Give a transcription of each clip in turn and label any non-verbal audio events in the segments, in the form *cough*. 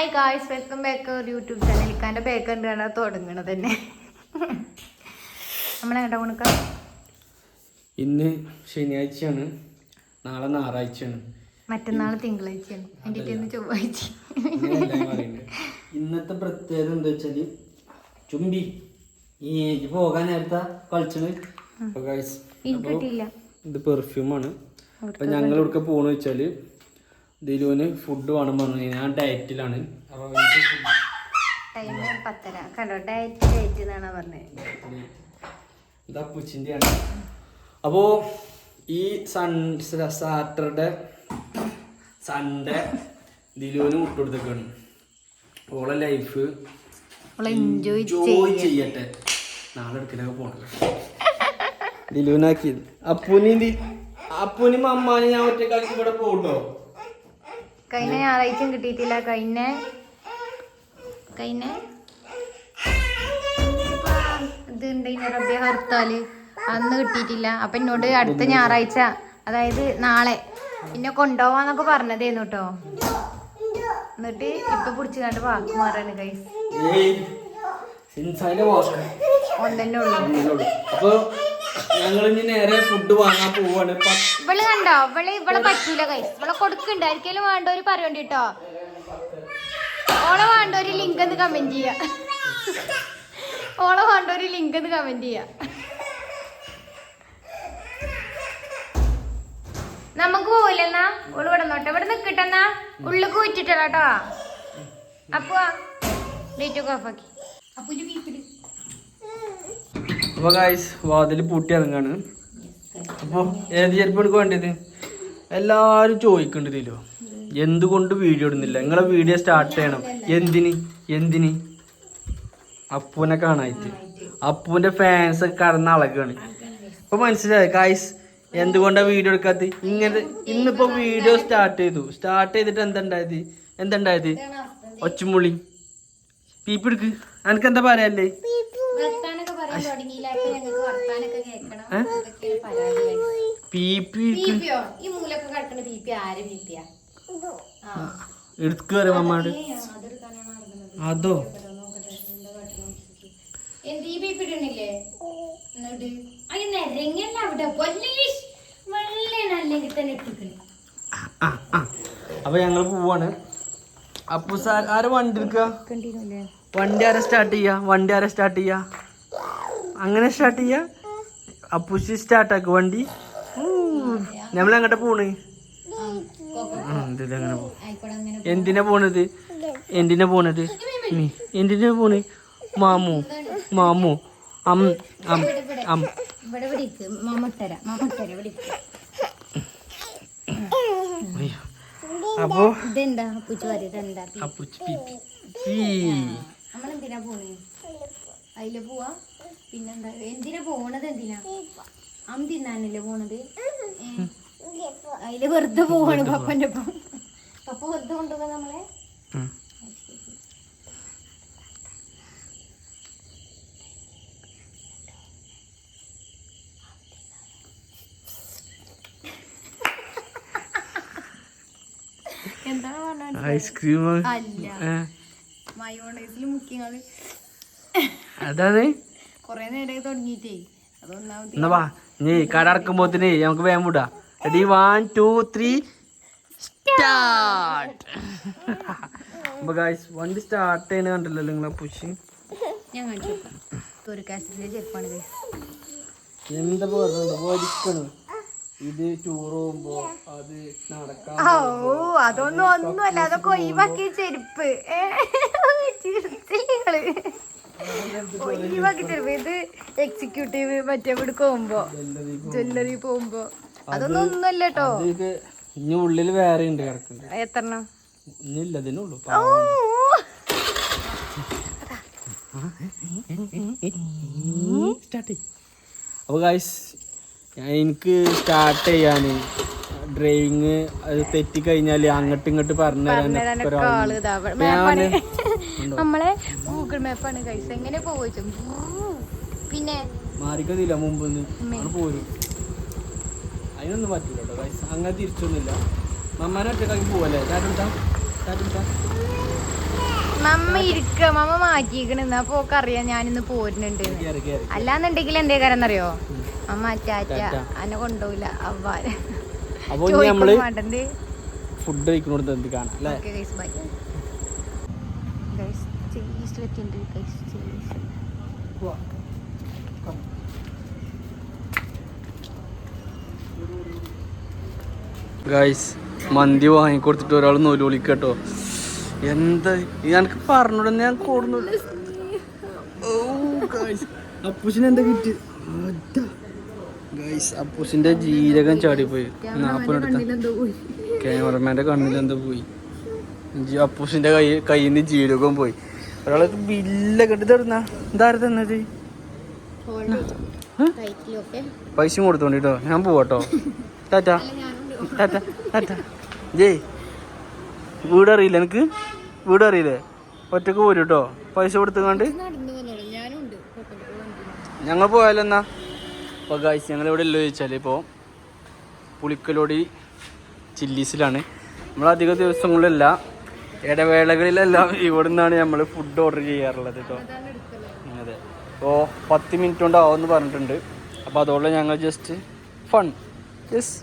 Hi guys welcome back ഒരു YouTube channel ഇക്കാന്റെ back കണ്ടാണ് തുടങ്ങണത് തന്നെ. നമ്മളെങ്ങോട്ടാ കൊണക്ക ഇന്ന് ശനിയാഴ്ചയാണ്. നാളെ ഞായറാഴ്ചയാണ്. മറ്റന്നാൾ തിങ്കളാഴ്ചയാണ്. എന്റെ ഇന്ന് ചൊവ്വാഴ്ച. ഇന്നത്തെ പ്രത്യേകത എന്താ വെച്ചാൽ ചുംബി. ഈ ഏജ് പോകാൻ നേരത്തെ കളിച്ചത് ഇത് പെർഫ്യൂമാണ് അപ്പൊ ഞങ്ങൾ ഇവിടെ പോണെന്ന് വെച്ചാൽ ദിലുവിന് ഫുഡ് വേണം പറഞ്ഞു. ഞാൻ ഡയറ്റിലാണ് അപ്പൊ എനിക്ക് food ടൈം പത്തര. കണ്ടോ ഡയറ്റ് ഡയറ്റ് എന്നാണ് പറഞ്ഞത്. ഇതാ പുച്ചിന്റെയാണ് അപ്പോൾ ഈ സൺ സാറ്റർഡേ സൺഡേ ദിലുവിന് വിട്ടുകൊടുത്തേക്കാണ് ഓളെ ലൈഫ് എൻജോയ് ജോയ് ചെയ്യട്ടെ. നാളെ എടുക്കലൊക്കെ പോണല്ലോ ദിലുവിനാക്കി അപ്പൂനി അപ്പൂനി മമ്മാനി ഞാൻ ഒറ്റക്കാക്കി ഇവിടെ പോട്ടോ കഴിഞ്ഞ ഞായറാഴ്ചയും കിട്ടിയിട്ടില്ല. കഴിഞ്ഞ. കഴിഞ്ഞ. ഇത് ഉണ്ടായിന് റബ്ബിയ ഹർത്താൽ. അന്ന് കിട്ടിയിട്ടില്ല. അപ്പൊ എന്നോട് അടുത്ത ഞായറാഴ്ച അതായത് നാളെ പിന്നെ കൊണ്ടുപോവാന്നൊക്കെ പറഞ്ഞതേന്നു കേട്ടോ എന്നിട്ട് ഇപ്പൊ പിടിച്ചു കണ്ട് വാക്ക് മാറാണ് കൈസ് ഒന്നെ ഉള്ളു. ഞങ്ങൾ ഇനി നേരെ ഫുഡ് വാങ്ങാൻ പോവാണ്. ഇവൾ കണ്ടോ? ഇവൾ ഇവളെ പറ്റൂല കൈസ് ഇവളെ കൊടുക്കണ്ട ആർക്കെങ്കിലും വേണ്ടവര് പറയണ്ട കേട്ടോ ഓളെ വേണ്ടവര് ലിങ്ക് എന്ന് കമന്റ് ചെയ്യാ. ഓളെ വേണ്ടവര് ലിങ്ക് എന്ന് കമന്റ് ചെയ്യാ. നമുക്ക് പോവില്ലെന്നാ ഓൾ ഇവിടെ നോട്ടെ ഇവിടെ നിക്കട്ടെന്നാ ഉള്ളിൽ കൂറ്റിട്ടാ കേട്ടോ അപ്പൊ ഡേറ്റ് ഒക്കെ ഓഫാക്കി അപ്പൊ ഒരു അപ്പൊ ഗായ്സ് വാതിൽ പൂട്ടി ഇറങ്ങാണ്. അപ്പൊ ഏത് ചെരുപ്പ് എനിക്ക് വേണ്ടത്? എല്ലാരും ചോദിക്കണ്ടല്ലോ എന്തുകൊണ്ട് വീഡിയോ ഇടുന്നില്ല? നിങ്ങളെ വീഡിയോ സ്റ്റാർട്ട് ചെയ്യണം. എന്തിന്? എന്തിന്? അപ്പൂനെ കാണായിട്ട് അപ്പുവിന്റെ ഫാൻസ് കടന്ന അളകാണ്. ഇപ്പൊ മനസ്സിലായി ഗായ്സ് എന്തുകൊണ്ടാ വീഡിയോ എടുക്കാത്ത ഇങ്ങനെ ഇന്നിപ്പോ വീഡിയോ സ്റ്റാർട്ട് ചെയ്തു. സ്റ്റാർട്ട് ചെയ്തിട്ട് എന്തുണ്ടായത് എന്തുണ്ടായത് ഒച്ചുമുളി പീപ്പിടുക്ക് എനിക്ക് എന്താ പറയല്ലേ എടുത്തു വരാം അതോ. അപ്പൊ ഞങ്ങൾ പോവാണ്. അപ്പു സാർ ആരെ വണ്ടി എടുക്കുക വണ്ടി ആരെ സ്റ്റാർട്ട് ചെയ്യാ? വണ്ടി ആരെ സ്റ്റാർട്ട് ചെയ്യാ? അങ്ങനെ സ്റ്റാർട്ട് ചെയ്യാ. അപ്പുശി സ്റ്റാർട്ട് ആക്ക് വണ്ടി. നമ്മൾ എങ്ങോട്ടാ പോണ്? അങ്ങനെ പോ എന്തിനാ പോണത്? എന്തിനാ പോണത്? എന്തിനാ പോണ്? മാമു മാമു അം അം അം. അപ്പോ അപ്പുച്ചി പി പി നമ്മളെന്തിനാ പോണേ? അതിൽ പോവാ. പിന്നെന്താ എന്തിനാ പോണത് എന്തിനാ? അമ്മ തിന്നാനല്ലേ പോണത്? അതിൽ വെറുതെ പോവാണ് പപ്പന്റെ ഒപ്പം. പപ്പ വെറുതെ കൊണ്ടുപോകാ നമ്മളെ? ഐസ്ക്രീം അല്ല. മയോണൈസിൽ അതാണ് കൊറേ നേരമായി തുടങ്ങിയിട്ടേ. അതൊന്നാമത് എന്നാ വാ നീ കട അടക്കുമ്പോത്തിന് നമുക്ക് വേഗം വിടാ. Ready one two three start അപ്പൊ ഗായ്സ് വണ്ടി സ്റ്റാർട്ട് ചെയ്യണ കണ്ടല്ലോ നിങ്ങളെ പുഷ് ഞാൻ കാണിച്ചു ഒരു കാസിന്റെ ചെരുപ്പാണ് guys. എന്താ പറഞ്ഞത്? വലിക്കണം ഇത് ടൂർ പോകുമ്പോ അത് നടക്കാൻ ഓ അതൊന്നും ഒന്നുമല്ല അതൊക്കെ ഒഴിവാക്കിയ ചെരുപ്പ്. ഏ, ചിരിച്ചില്ലേ നിങ്ങൾ? ഒഴിവാക്കിയ ചെരുപ്പ് ഇത് എക്സിക്യൂട്ടീവ് മറ്റേ ഇവിടെ പോകുമ്പോ ജ്വല്ലറി പോകുമ്പോ. അതൊന്നും ഒന്നുമല്ല കേട്ടോ ഇനി ഉള്ളിൽ വേറെ ഉണ്ട് കിടക്കുന്നത്. എത്രണ്ണം? ഇനി ഇല്ല ഇതിനുള്ളൂ ഓ സ്റ്റാർട്ട് അപ്പോൾ ഗായ്സ് എനിക്ക് സ്റ്റാർട്ട് ചെയ്യാൻ ഡ്രൈവിങ് അത് തെറ്റിക്കഴിഞ്ഞാൽ അങ്ങോട്ടും ഇങ്ങോട്ട് പറഞ്ഞു തരാനൊക്കെ നമ്മളെ ഗൂഗിൾ മാപ്പാണ് കൈസ് എങ്ങനെ പോവും പിന്നെ മാറിക്കതില്ല മുമ്പ് പോരും. അതിനൊന്നും പറ്റില്ല കേട്ടോ കൈസ് അങ്ങനെ തിരിച്ചൊന്നുമില്ല. മമ്മാനെ ഒറ്റക്കാക്കി പോവല്ലേ? മമ്മ ഇരിക്ക. മമ്മ മാറ്റിയിരിക്കണ എന്നാ പോക്ക് അറിയാം ഞാനിന്ന് പോരുന്നുണ്ട് അല്ലാന്നുണ്ടെങ്കിൽ എന്തേ കാര്യം അമ്മ മമ്മ ടാറ്റ. അന്നെ കൊണ്ടുപോയില്ല അവ്വാൻ അപ്പൊ നമ്മൾ ഫുഡ് കഴിക്കുന്നോട് എന്ത് കാണാം അല്ലേ? ചേസിലെത്തിണ്ട് ഗൈസ് മന്തി വാങ്ങിക്കൊടുത്തിട്ട് ഒരാൾ നൂലുവിളിക്കട്ടോ എന്താ? എനിക്ക് പറഞ്ഞോടെ ഞാൻ കൂടുന്നു ഓ ഗൈസ് അപ്പൂസിന് എന്താ കിട്ടി ഗൈസ് അപ്പൂസിന്റെ ജീരകം ചാടിപ്പോയി. നാപ്പനെടുത്ത ക്യാമറമാന്റെ കണ്ണിൽ എന്താ പോയി. അപ്പൂസിന്റെ കൈ കയ്യിൽ നിന്ന് ജീരകം പോയി. ഒരാളെ ബില്ല കെട്ടി തരുന്ന എന്താരും തന്നത്? ഓക്കെ. പൈസ കൊടുത്തോണ്ടിട്ടോ. ഞാൻ പോവാട്ടോ. ടാറ്റ. ടാറ്റ ടാറ്റ. ജയ് വീട് അറിയില്ല എനിക്ക് വീട് അറിയില്ലേ ഒറ്റയ്ക്ക് പോരും കേട്ടോ പൈസ കൊടുത്തുകൊണ്ട് ഞങ്ങൾ പോയാലെന്നാ അപ്പോൾ ഗായ്സ് ഞങ്ങൾ എവിടെ ഉള്ളത് ചോദിച്ചാൽ ഇപ്പോൾ പുളിക്കലോടി ചില്ലീസിലാണ്. നമ്മൾ അധിക ദിവസങ്ങളിലല്ല ഇടവേളകളിലെല്ലാം ഇവിടെ നിന്നാണ് നമ്മൾ ഫുഡ് ഓർഡർ ചെയ്യാറുള്ളത് കേട്ടോ അതെ. അപ്പോൾ പത്ത് മിനിറ്റ് കൊണ്ടാവുമെന്ന് പറഞ്ഞിട്ടുണ്ട്. അപ്പോൾ അതോടെ ഞങ്ങൾ ജസ്റ്റ് ഫൺ യെസ്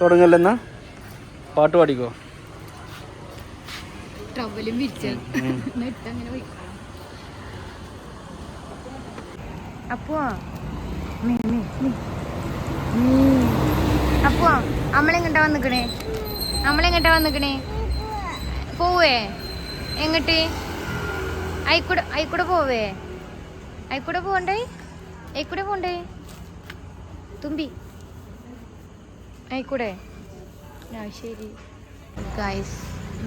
തുടങ്ങല്ലെന്നാ? പാട്ട് പാടിക്കോ? അപ്പോ അപ്പോ നമ്മളെങ്ങട്ടാ വന്നിക്കണേ? അമ്മളെങ്ങട്ടാ വന്നിക്കണേ? പോവേ? എങ്ങട്ട്? അയിക്കൂടെ അയിക്കൂടെ പോവേ? അയിക്കൂടെ പോണ്ടേ? അയിക്കൂടെ പോണ്ടേ? തുമ്പി. ആയിക്കൂടെ ആ ശരി. ഗൈസ്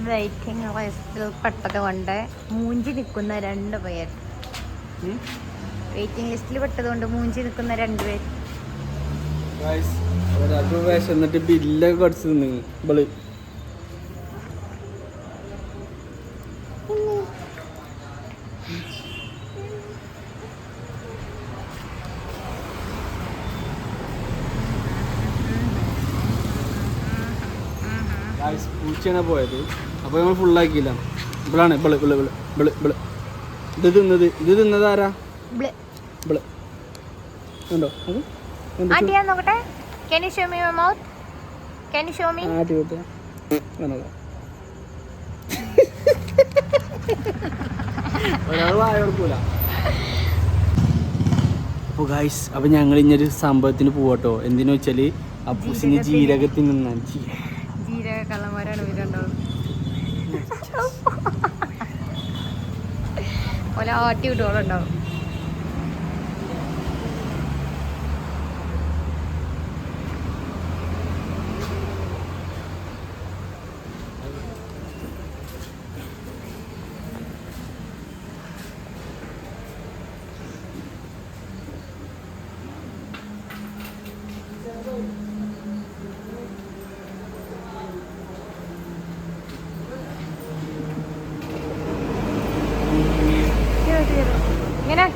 വെയിറ്റിംഗ് ലിസ്റ്റിൽ പെട്ടത് കൊണ്ട് മൂഞ്ചി നിൽക്കുന്ന രണ്ട് പേർ. വെയിറ്റിംഗ് ലിസ്റ്റിൽ പെട്ടത് കൊണ്ട് മൂഞ്ചി നിൽക്കുന്ന രണ്ട് പേർ. എന്നിട്ട് ബില്ലൊക്കെ കടിച്ചു തിന്നു. പൂച്ചയാണ് പോയത്. അപ്പോൾ നമ്മൾ ഫുള്ളാക്കിയില്ല ഇവളാണ്. ഇവൾ ഇവൾ ഇവൾ ഇവൾ ഇവൾ. ഇത് തിന്നത് ഇത് തിന്നത് ആരാ. ഇവൾ. ഉണ്ടോ നോക്കട്ടെ. ഒരാൾ അപ്പോൾ ഗായ്സ് അപ്പോൾ ഞങ്ങൾ ഇങ്ങനൊരു സംഭവത്തിന് പോവാട്ടോ. എന്തിനു വെച്ചാൽ അപ്പൂസിന് ജീരകത്തിന് നിന്നാണ്. ജീരക കള്ളന്മാരാണ് ഇവരുണ്ടാവും ഓല ആട്ടി വിട്ടോളുണ്ടാവും.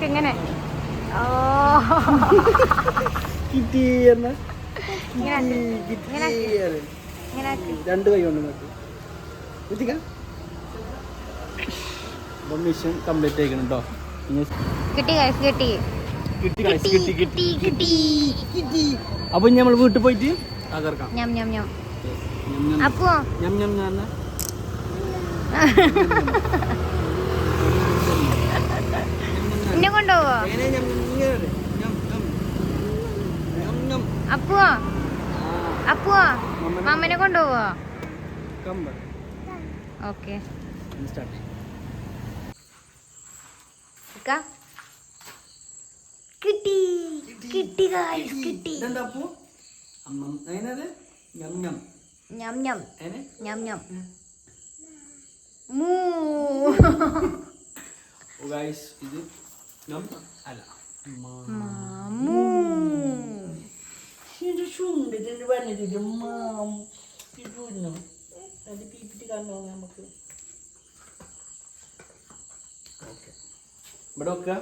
ഇങ്ങനെ. ഓ. കിട്ടി എന്നാ. രണ്ട് കൈ കൊണ്ട് നോക്കി. അപ്പം മിഷൻ കംപ്ലീറ്റ് ആയിക്കണം കേട്ടോ കിട്ടി. കിട്ടി കിട്ടി കിട്ടി കിട്ടി കിട്ടി കിട്ടി. അപ്പൊ നമ്മൾ വീട്ടിൽ പോയിട്ട് തകർക്കാം. അപ്പോ? ഞം ഞം ഞാൻ *laughs* എന്നെ കൊണ്ടുപോവോ? അപ്പുവോ? അപ്പുവോ? മമ്മനെ കൊണ്ടുപോവോ? ഓക്കെ. കിട്ടി. കിട്ടി. ഗൈസ് കിട്ടി. ഇതെന്താ അപ്പു? അമ്മം. അതിനത് ഞം ഞം. ഞം ഞം. എന്നെ ഞം ഞം. മൂ. ഓ ഗൈസ് ഇത് അല്ല. മാമൂ ഇത് ചുണ്ട് ഇതിന് പറഞ്ഞിട്ട് മാം പിടിക്കുന്നു അത് പീപ്പിട്ട് കാണോ നമുക്ക് ഇവിടെ വെക്കുക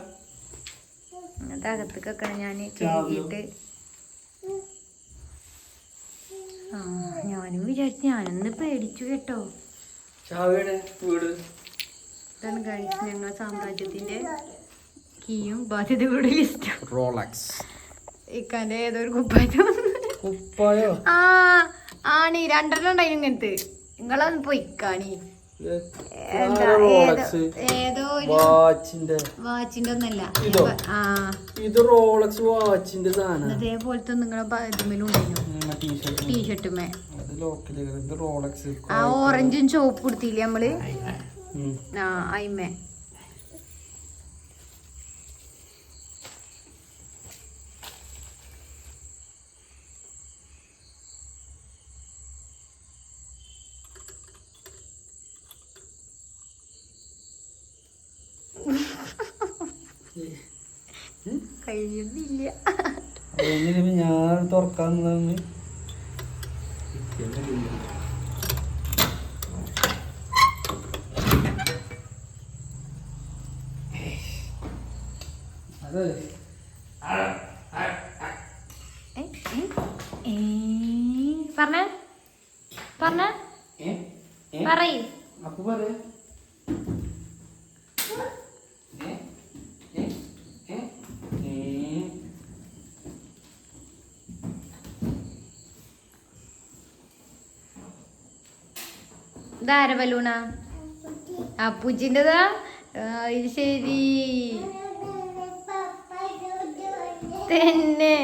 അതകത്ത് വെക്കണം ഞാൻ കഴുകിയിട്ട് ആ ഞാനും വിചാരിച്ചു ഞാനൊന്ന് പേടിച്ചു കേട്ടോ ഇതാണ് ഗൈസ് ഞങ്ങൾ സാമ്രാജ്യത്തിന്റെ കീയും ബാധ്യതകളുടെ ലിസ്റ്റും. റോളക്സ് ഇക്കാന്റെ ഏതൊരു കുപ്പായം കുപ്പായോ? ആ ആണി. രണ്ടെണ്ണം ഉണ്ടായിരുന്നു ഇങ്ങനത്തെ. നിങ്ങളൊന്ന് പൊയ്ക്കാണി ഏതോ- ഏതോ ഒരു വാച്ചിന്റെ. വാച്ചിന്റെ ഒന്നല്ല. ആ. ഇത് റോളക്സ് വാച്ചിന്റെ സാധനം. അതേപോലത്തെ നിങ്ങളെ ടീഷർട്ടുമേ റോളക്സ് ആ ഓറഞ്ചും ചോപ്പ് കൊടുത്തില്ലേ നമ്മൾ? ആ അയിമേ. കഴിയുന്നില്ല. ഞാൻ തുറക്കാൻ അതെ പറഞ്ഞ പറഞ്ഞേ. പറയ്. അപ്പൊ പറയാ. ഇതാര ബലൂണ അപ്പൂച്ചിന്റെതാ ഇത് ശരി. തന്നെ.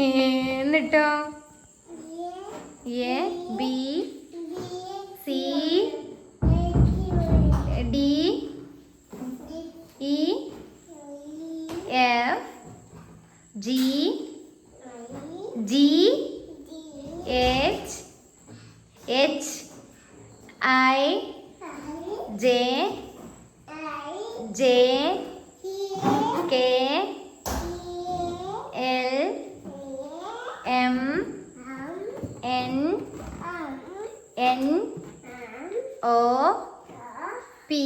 എന്നിട്ടോ? A B C D E F G I J J K L M N N O P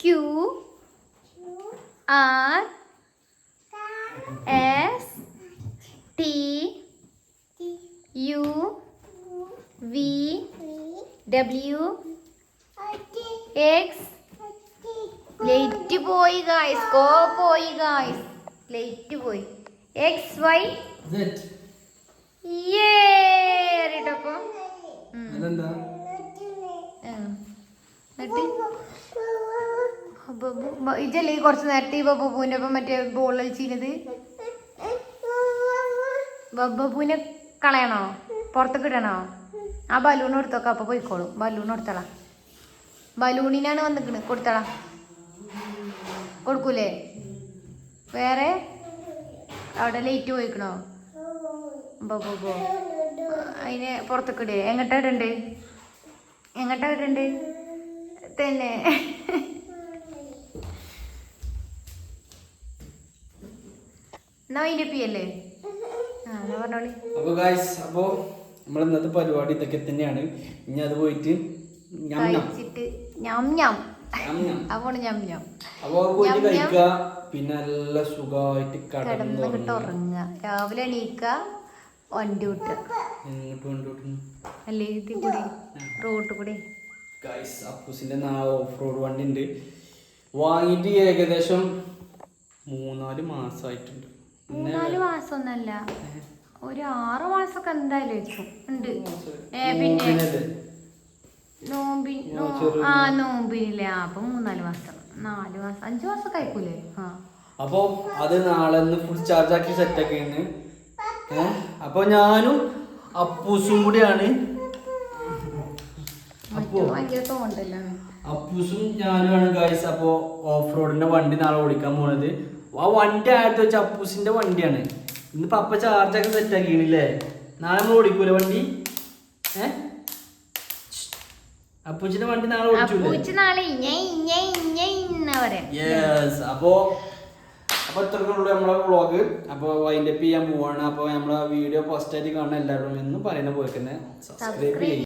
Q R S T U V W X light പോയി ഗായ്സ് കോ പോയി ഗായ്സ് ലൈറ്റ് പോയി. എക്സ് വൈ ഏറിട്ടപ്പോ ഇതല്ലേ കുറച്ച് നേരത്തെ ബബ്ബപ്പൂവിന്റെ ഒപ്പം മറ്റേ ബോൾ കളിച്ചിരുന്നത്? *laughs* ബബ്ബപ്പൂവിനെ കളയണോ? പുറത്തേക്ക് ഇടണോ? ആ ബലൂൺ എടുത്തോക്കാം അപ്പൊ പോയിക്കോളും. ബലൂൺ കൊടുത്തള. ബലൂണിനാണ് വന്നിക്കണ്. കൊടുത്തള. കൊടുക്കൂലേ? വേറെ? അവിടെ ലൈറ്റ് പോയിക്കണോ? അപ്പോ ബോ അതിന് പുറത്തേക്ക് ഇടേ എങ്ങട്ടാ ഇടണ്ട് എങ്ങട്ടാ ഇടണ്ട് തന്നെ. എന്നാ അതിന്റെ പിയല്ലേ ആ എന്നാ പറഞ്ഞോളി. അപ്പൊ ഗായ്സ് അപ്പൊ നമ്മൾ ഇന്നത്തെ പരിപാടി ഇതൊക്കെ തന്നെയാണ്. ഇനി അത് പോയിട്ട് അപ്പൊ. കഴിക്കുക. പിന്നെ നല്ല സുഖമായിട്ട് കടന്നു കിടന്നിട്ട് രാവിലെ എണീക്ക. വണ്ടി വിട്ട്. ഇങ്ങോട്ട് കൊണ്ടോട്ടും അല്ലേ ഇതിൽ കൂടി? റോട്ട് കൂടി. ഗൈസ് അപ്പൂസിന്റെ നാളെ ഓഫ് റോഡ് വണ്ടി ഉണ്ട് വാങ്ങിട്ട് ഏകദേശം മൂന്നാൽ മാസമായിട്ടുണ്ട് മൂന്നാൽ മാസം ഒന്നല്ല ഒരു ആറ് മാസമൊക്കെ എന്തായാലും വെക്കും ഉണ്ട്. ഏ പിന്നെ നോമ്പിനല്ലേ? നോമ്പി നോ- ചെറിയ- ആ നോമ്പിനില്ലേ? ആ അപ്പൊ മൂന്നാൽ മാസം. നാല് മാസം. അഞ്ചു മാസം കഴിക്കൂലേ ആ. അപ്പൊ അത് നാളെ ഫുൾ ചാർജ് ആക്കി സെറ്റ് ആക്കിയെന്ന് ഏഹ് അപ്പൊ ഞാനും അപ്പൂസും കൂടിയാണ്. അപ്പൂസും ഞാനുമാണ് ഗൈസ് അപ്പോ ഓഫ് റോഡിന്റെ വണ്ടി നാളെ ഓടിക്കാൻ പോണത്. ആ വണ്ടി ആയിട്ട് വെച്ച അപ്പൂസിന്റെ വണ്ടിയാണ്. ഇന്ന് പപ്പ ചാർജൊക്കെ സെറ്റാക്കിയില്ലേ നാളെ നമ്മൾ ഓടിക്കൂല വണ്ടി? ഏ? അപ്പൂച്ചിന്റെ വണ്ടി നാളെ ഓടിച്ചു അപ്പോ അപ്പൊ ഇത്രക്കുള്ളൂ നമ്മളെ വ്ളോഗ് അപ്പൊ വൈൻഡപ്പ് ചെയ്യാൻ പോവാണ്. അപ്പൊ നമ്മളെ വീഡിയോ ഫസ്റ്റ് ആയിട്ട് കാണുന്ന എല്ലാവരും എന്ന് പറയുന്ന പോലെ തന്നെ സബ്സ്ക്രൈബ് ചെയ്യുക ചെയ്യും